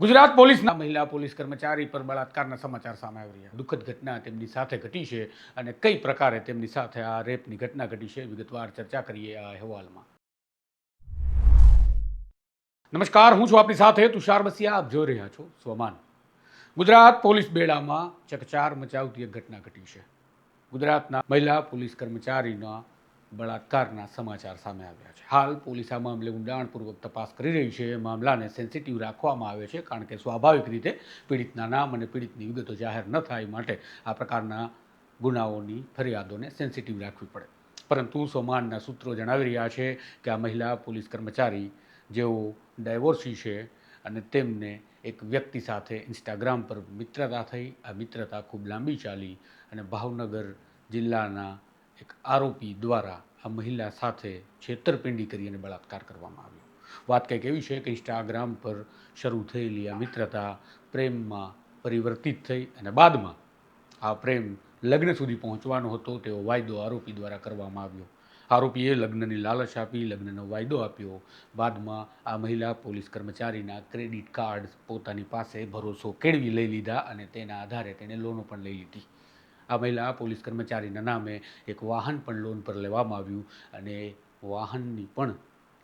ગુજરાત પોલીસના મહિલા પોલીસ કર્મચારી પર બળાત્કારના સમાચાર સામે આવી રહ્યા. દુઃખદ ઘટના તેમની સાથે ઘટી છે અને કઈ પ્રકારે તેમની સાથે આ રેપની ઘટના ઘટી છે વિગતવાર ચર્ચા કરીએ આ અહેવાલમાં. નમસ્કાર, હું છું આપની સાથે તુષાર બસિયા. આપ જોઈ રહ્યા છો સ્વમાન. ગુજરાત પોલીસ બેડામાં ચકચાર મચાવતી એક ઘટના ઘટી છે. ગુજરાતના મહિલા પોલીસ કર્મચારીના બળાત્કારના સમાચાર સામે આવ્યા છે. હાલ પોલીસ આ મામલે ઊંડાણપૂર્વક તપાસ કરી રહી છે. મામલાને સેન્સિટિવ રાખવામાં આવે છે કારણ કે સ્વાભાવિક રીતે પીડિતના નામ અને પીડિતની વિગતો જાહેર ન થાય માટે આ પ્રકારના ગુનાઓની ફરિયાદોને સેન્સિટિવ રાખવી પડે. પરંતુ સોમાનના સૂત્રો જણાવી રહ્યા છે કે આ મહિલા પોલીસ કર્મચારી જેઓ ડાયવોર્સી છે અને તેમને એક વ્યક્તિ સાથે ઇન્સ્ટાગ્રામ પર મિત્રતા થઈ. આ મિત્રતા ખૂબ લાંબી ચાલી અને ભાવનગર જિલ્લાના એક આરોપી દ્વારા આ મહિલા સાથે છેતરપિંડી કરી અને બળાત્કાર કરવામાં આવ્યો. વાત કંઈક એવી છે કે ઇન્સ્ટાગ્રામ પર શરૂ થયેલી આ મિત્રતા પ્રેમમાં પરિવર્તિત થઈ અને બાદમાં આ પ્રેમ લગ્ન સુધી પહોંચવાનો હતો, તેવો વાયદો આરોપી દ્વારા કરવામાં આવ્યો. આરોપીએ લગ્નની લાલચ આપી, લગ્નનો વાયદો આપ્યો. બાદમાં આ મહિલા પોલીસ કર્મચારીના ક્રેડિટ કાર્ડ પોતાની પાસે ભરોસો કેળવી લઈ લીધા અને તેના આધારે તેણે લોનો પણ લઈ લીધી. આ મહિલા પોલીસ કર્મચારીના નામે એક વાહન પણ લોન પર લેવામાં આવ્યું અને વાહનની પણ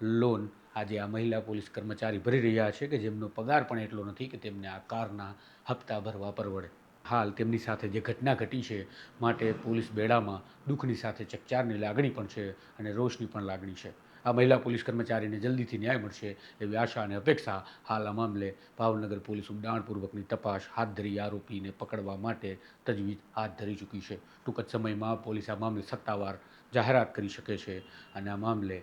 લોન આજે આ મહિલા પોલીસ કર્મચારી ભરી રહ્યા છે કે જેમનો પગાર પણ એટલો નથી કે તેમને આ કારના હપ્તા ભરવા પરવડે. હાલ તેમની સાથે જે ઘટના ઘટી છે માટે પોલીસ બેડામાં દુઃખની સાથે ચકચારની લાગણી પણ છે અને રોષની પણ લાગણી છે. આ મહિલા પોલીસ કર્મચારીને જલ્દીથી ન્યાય મળશે એવી આશા અને અપેક્ષા હાલ આ મામલે ભાવનગર પોલીસ ઊંડાણપૂર્વકની તપાસ હાથ ધરી આરોપીને પકડવા માટે તજવીજ હાથ ધરી ચૂકી છે. ટૂંક જ સમયમાં પોલીસ આ મામલે સત્તાવાર જાહેરાત કરી શકે છે અને આ મામલે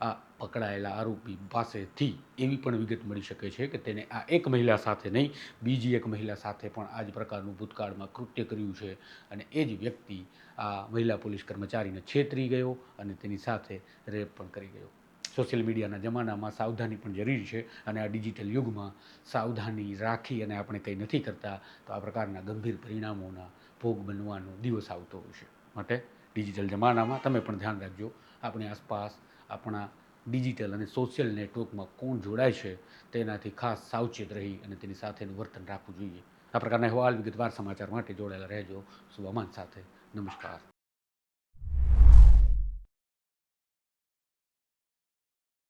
આ પકડાયેલા આરોપી પાસેથી એવી પણ વિગત મળી શકે છે કે તેને આ એક મહિલા સાથે નહીં, બીજી એક મહિલા સાથે પણ આ જ પ્રકારનું ભૂતકાળમાં કૃત્ય કર્યું છે અને એ જ વ્યક્તિ આ મહિલા પોલીસ કર્મચારીને છેતરી ગયો અને તેની સાથે રેપ પણ કરી ગયો. સોશિયલ મીડિયાના જમાનામાં સાવધાની પણ જરૂરી છે અને આ ડિજિટલ યુગમાં સાવધાની રાખી અને આપણે કંઈ નથી કરતા તો આ પ્રકારના ગંભીર પરિણામોના ભોગ બનવાનો દિવસ આવતો હોય છે. માટે ડિજિટલ જમાનામાં તમે પણ ધ્યાન રાખજો. આપણી આસપાસ આપણા ડિજિટલ અને સોશિયલ નેટવર્કમાં કોણ જોડાય છે, તેનાથી ખાસ સાવચેત રહી અને તેની સાથેનું વર્તન રાખવું જોઈએ. આ પ્રકારના અહેવાલ વિગતવાર સમાચાર માટે જોડાયેલા રહેજો. સુવામાન સાથે. નમસ્કાર.